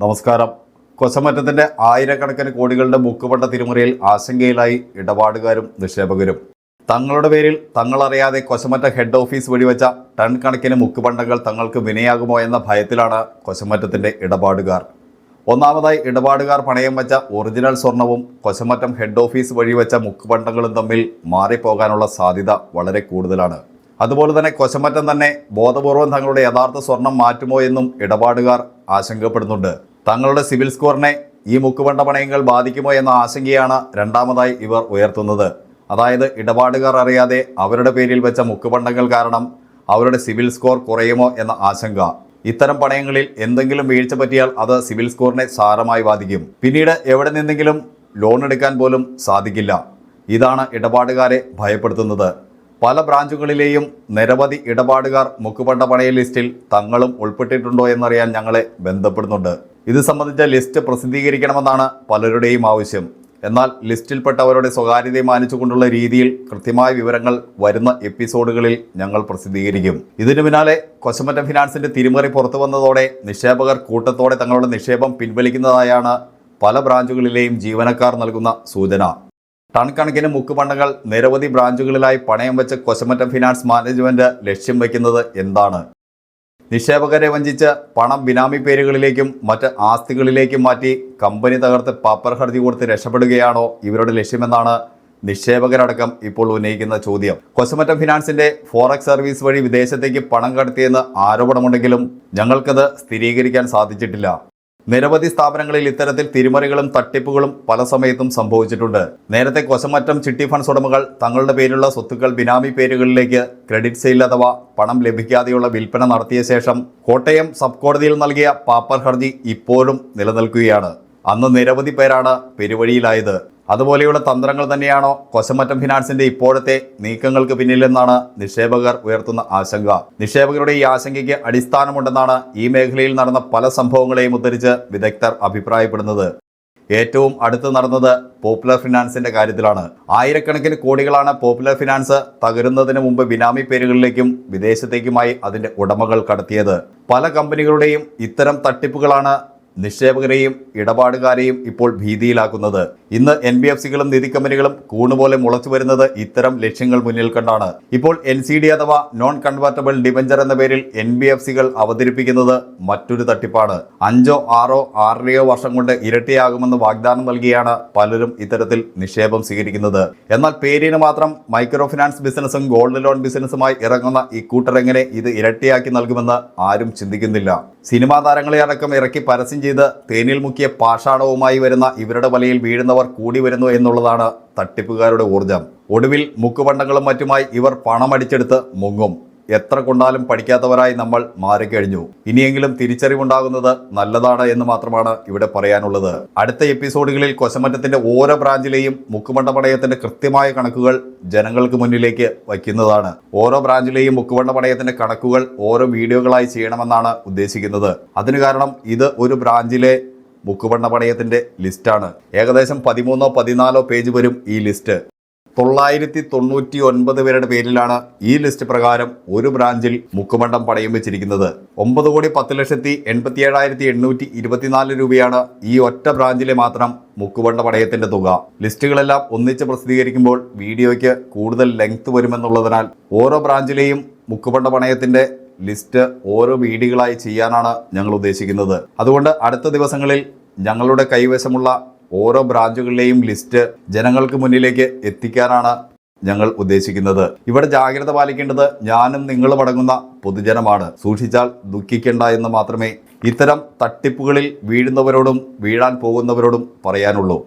നമസ്കാരം. കൊസമറ്റത്തിന്റെ ആയിരക്കണക്കിന് കോടികളുടെ മുക്കുപണ്ട തിരുമുറിയിൽ ആശങ്കയിലായി ഇടപാടുകാരും നിക്ഷേപകരും. തങ്ങളുടെ പേരിൽ തങ്ങളറിയാതെ കൊസമറ്റ ഹെഡ് ഓഫീസ് വെടിവെച്ച ടൺ കണക്കിന് മുക്കുപണ്ടങ്ങൾ തങ്ങൾക്ക് വിനയാകുമോ എന്ന ഭയത്തിലാണ് കൊസമറ്റത്തിന്റെ ഇടപാടുകാർ. ഒന്നാമതായി ഇടപാടുകാർ പണയം വെച്ച ഒറിജിനൽ സ്വർണവും കൊസമറ്റം ഹെഡ് ഓഫീസ് വഴിവെച്ച മുക്കുപണ്ടങ്ങളും തമ്മിൽ മാറിപ്പോകാനുള്ള സാധ്യത വളരെ കൂടുതലാണ്. അതുപോലെ തന്നെ കൊസമറ്റം തന്നെ ബോധപൂർവം തങ്ങളുടെ യഥാർത്ഥ സ്വർണം മാറ്റുമോ എന്നും ഇടപാടുകാർ ആശങ്കപ്പെടുന്നുണ്ട്. തങ്ങളുടെ സിവിൽ സ്കോറിനെ ഈ മുക്കുവണ്ട പണയങ്ങൾ ബാധിക്കുമോ എന്ന ആശങ്കയാണ് രണ്ടാമതായി ഇവർ ഉയർത്തുന്നത്. അതായത് ഇടപാടുകാർ അറിയാതെ അവരുടെ പേരിൽ വെച്ച മുക്കുപണ്ടങ്ങൾ കാരണം അവരുടെ സിവിൽ സ്കോർ കുറയുമോ എന്ന ആശങ്ക. ഇത്തരം പണയങ്ങളിൽ എന്തെങ്കിലും വീഴ്ച പറ്റിയാൽ അത് സിവിൽ സ്കോറിനെ സാരമായി ബാധിക്കും. പിന്നീട് എവിടെ നിന്നെങ്കിലും ലോൺ എടുക്കാൻ പോലും സാധിക്കില്ല. ഇതാണ് ഇടപാടുകാരെ ഭയപ്പെടുത്തുന്നത്. പല ബ്രാഞ്ചുകളിലെയും നിരവധി ഇടപാടുകാർ മുക്കുപണ്ട പണയ ലിസ്റ്റിൽ തങ്ങളും ഉൾപ്പെട്ടിട്ടുണ്ടോ എന്നറിയാൻ ഞങ്ങളെ ബന്ധപ്പെടുന്നുണ്ട്. ഇത് സംബന്ധിച്ച ലിസ്റ്റ് പ്രസിദ്ധീകരിക്കണമെന്നാണ് പലരുടെയും ആവശ്യം. എന്നാൽ ലിസ്റ്റിൽപ്പെട്ടവരുടെ സ്വകാര്യതയെ മാനിച്ചുകൊണ്ടുള്ള രീതിയിൽ കൃത്യമായ വിവരങ്ങൾ വരുന്ന എപ്പിസോഡുകളിൽ ഞങ്ങൾ പ്രസിദ്ധീകരിക്കും. ഇതിനു പിന്നാലെ കൊശമറ്റ ഫിനാൻസിന്റെ തിരിമറി പുറത്തു വന്നതോടെ നിക്ഷേപകർ കൂട്ടത്തോടെ തങ്ങളുടെ നിക്ഷേപം പിൻവലിക്കുന്നതായാണ് പല ബ്രാഞ്ചുകളിലെയും ജീവനക്കാർ നൽകുന്ന സൂചന. ടൺ മുക്കുപണ്ടങ്ങൾ നിരവധി ബ്രാഞ്ചുകളിലായി പണയം വെച്ച കൊസമറ്റം ഫിനാൻസ് മാനേജ്മെന്റ് ലക്ഷ്യം വയ്ക്കുന്നത് എന്താണ്? നിക്ഷേപകരെ വഞ്ചിച്ച് പണം ബിനാമി പേരുകളിലേക്കും മറ്റ് ആസ്തികളിലേക്കും മാറ്റി കമ്പനി തകർത്ത് പാപ്പർ ഹർജി കൊടുത്ത് രക്ഷപ്പെടുകയാണോ ഇവരുടെ ലക്ഷ്യമെന്നാണ് നിക്ഷേപകരടക്കം ഇപ്പോൾ ഉന്നയിക്കുന്ന ചോദ്യം. കൊസമറ്റം ഫിനാൻസിന്റെ ഫോറക്സ് സർവീസ് വഴി വിദേശത്തേക്ക് പണം കടത്തിയെന്ന് ആരോപണമുണ്ടെങ്കിലും ഞങ്ങൾക്കത് സ്ഥിരീകരിക്കാൻ സാധിച്ചിട്ടില്ല. നിരവധി സ്ഥാപനങ്ങളിൽ ഇത്തരത്തിൽ തിരിമറികളും തട്ടിപ്പുകളും പല സമയത്തും സംഭവിച്ചിട്ടുണ്ട്. നേരത്തെ കൊശമറ്റം ചിട്ടി ഫണ്ട്സ് ഉടമകൾ തങ്ങളുടെ പേരിലുള്ള സ്വത്തുക്കൾ ബിനാമി പേരുകളിലേക്ക് ക്രെഡിറ്റ് സെയിൽ അഥവാ പണം ലഭിക്കാതെയുള്ള വിൽപ്പന നടത്തിയ ശേഷം കോട്ടയം സബ് കോടതിയിൽ നൽകിയ പാപ്പർ ഹർജി ഇപ്പോഴും നിലനിൽക്കുകയാണ്. അന്ന് നിരവധി പേരാണ് പെരുവഴിയിലായത്. അതുപോലെയുള്ള തന്ത്രങ്ങൾ തന്നെയാണോ കൊശമറ്റം ഫിനാൻസിന്റെ ഇപ്പോഴത്തെ നീക്കങ്ങൾക്ക് പിന്നിലെന്നാണ് നിക്ഷേപകർ ഉയർത്തുന്ന ആശങ്ക. നിക്ഷേപകരുടെ ഈ ആശങ്കയ്ക്ക് അടിസ്ഥാനമുണ്ടെന്നാണ് ഈ മേഖലയിൽ നടന്ന പല സംഭവങ്ങളെയും ഉദ്ധരിച്ച് വിദഗ്ധർ അഭിപ്രായപ്പെടുന്നത്. ഏറ്റവും അടുത്ത് നടന്നത് പോപ്പുലർ ഫിനാൻസിന്റെ കാര്യത്തിലാണ്. ആയിരക്കണക്കിന് കോടികളാണ് പോപ്പുലർ ഫിനാൻസ് തകരുന്നതിന് മുമ്പ് ബിനാമി പേരുകളിലേക്കും വിദേശത്തേക്കുമായി അതിന്റെ ഉടമകൾ കടത്തിയത്. പല കമ്പനികളുടെയും ഇത്തരം തട്ടിപ്പുകളാണ് നിക്ഷേപകരെയും ഇടപാടുകാരെയും ഇപ്പോൾ ഭീതിയിലാക്കുന്നത്. ഇന്ന് എൻ ബി എഫ് സികളും നിധി കമ്പനികളും കൂണുപോലെ മുളച്ചു വരുന്നത് ഇത്തരം ലക്ഷ്യങ്ങൾ മുന്നിൽ കണ്ടാണ്. ഇപ്പോൾ എൻ സി ഡി അഥവാ നോൺ കൺവേർട്ടബിൾ ഡിബഞ്ചർ എന്ന പേരിൽ എൻ ബി എഫ് സികൾ അവതരിപ്പിക്കുന്നത് മറ്റൊരു തട്ടിപ്പാണ്. അഞ്ചോ ആറോ ആറരയോ വർഷം കൊണ്ട് ഇരട്ടിയാകുമെന്ന് വാഗ്ദാനം നൽകിയാണ് പലരും ഇത്തരത്തിൽ നിക്ഷേപം സ്വീകരിക്കുന്നത്. എന്നാൽ പേരിന് മാത്രം മൈക്രോ ഫിനാൻസ് ബിസിനസ്സും ഗോൾഡ് ലോൺ ബിസിനസ്സുമായി ഇറങ്ങുന്ന ഇക്കൂട്ടർ എങ്ങനെ ഇത് ഇരട്ടിയാക്കി നൽകുമെന്ന് ആരും ചിന്തിക്കുന്നില്ല. സിനിമാ താരങ്ങളെ അടക്കം ഇറക്കി പരസ്യം ചെയ്ത് തേനിൽ മുക്കിയ പാഷാണവുമായി വരുന്ന ഇവരുടെ വലയിൽ വീഴുന്നവർ കൂടി വരുന്നു എന്നുള്ളതാണ് തട്ടിപ്പുകാരുടെ ഊർജം ഒടുവിൽ മുക്കുപണ്ടങ്ങളും മറ്റുമായി ഇവർ പണമടിച്ചെടുത്ത് മുങ്ങും. എത്ര കൊണ്ടാലും പഠിക്കാത്തവരായി നമ്മൾ മാറിക്കഴിഞ്ഞു. ഇനിയെങ്കിലും തിരിച്ചറിവുണ്ടാകുന്നത് നല്ലതാണ് എന്ന് മാത്രമാണ് ഇവിടെ പറയാനുള്ളത്. അടുത്ത എപ്പിസോഡുകളിൽ കൊശമറ്റത്തിന്റെ ഓരോ ബ്രാഞ്ചിലെയും മുക്കുമണ്ട പടയത്തിന്റെ കൃത്യമായ കണക്കുകൾ ജനങ്ങൾക്ക് മുന്നിലേക്ക് വയ്ക്കുന്നതാണ്. ഓരോ ബ്രാഞ്ചിലെയും മുക്കുമണ്ട പടയത്തിന്റെ കണക്കുകൾ ഓരോ വീഡിയോകളായി ചെയ്യണമെന്നാണ് ഉദ്ദേശിക്കുന്നത്. അതിന് കാരണം ഇത് ഒരു ബ്രാഞ്ചിലെ മുക്കുപണ്ണ പണയത്തിന്റെ ലിസ്റ്റാണ്. ഏകദേശം പതിമൂന്നോ പതിനാലോ പേജ് വരും ഈ ലിസ്റ്റ്. തൊള്ളായിരത്തി തൊണ്ണൂറ്റി ഒൻപത് പേരുടെ പേരിലാണ് ഈ ലിസ്റ്റ് പ്രകാരം ഒരു ബ്രാഞ്ചിൽ മുക്കുമണ്ടം പണയം വെച്ചിരിക്കുന്നത്. ഒമ്പത് കോടി പത്ത് ലക്ഷത്തി എൺപത്തി ഏഴായിരത്തി എണ്ണൂറ്റി ഇരുപത്തിനാല് രൂപയാണ് ഈ ഒറ്റ ബ്രാഞ്ചിലെ മാത്രം മുക്കുവണ്ട പടയത്തിന്റെ തുക. ലിസ്റ്റുകളെല്ലാം ഒന്നിച്ച് പ്രസിദ്ധീകരിക്കുമ്പോൾ വീഡിയോയ്ക്ക് കൂടുതൽ ലെങ്ത് വരുമെന്നുള്ളതിനാൽ ഓരോ ബ്രാഞ്ചിലെയും മുക്കുപണ്ട പണയത്തിന്റെ ലിസ്റ്റ് ഓരോ വീഡിയോകളായി ചെയ്യാനാണ് ഞങ്ങൾ ഉദ്ദേശിക്കുന്നത്. അതുകൊണ്ട് അടുത്ത ദിവസങ്ങളിൽ ഞങ്ങളുടെ കൈവശമുള്ള ഓരോ ബ്രാഞ്ചുകളിലെയും ലിസ്റ്റ് ജനങ്ങൾക്ക് മുന്നിലേക്ക് എത്തിക്കാനാണ് ഞങ്ങൾ ഉദ്ദേശിക്കുന്നത്. ഇവിടെ ജാഗ്രത പാലിക്കേണ്ടത് ഞാനും നിങ്ങളും അടങ്ങുന്ന പൊതുജനമാണ്. സൂക്ഷിച്ചാൽ ദുഃഖിക്കേണ്ട എന്ന് മാത്രമേ ഇത്തരം തട്ടിപ്പുകളിൽ വീഴുന്നവരോടും വീഴാൻ പോകുന്നവരോടും പറയാനുള്ളൂ.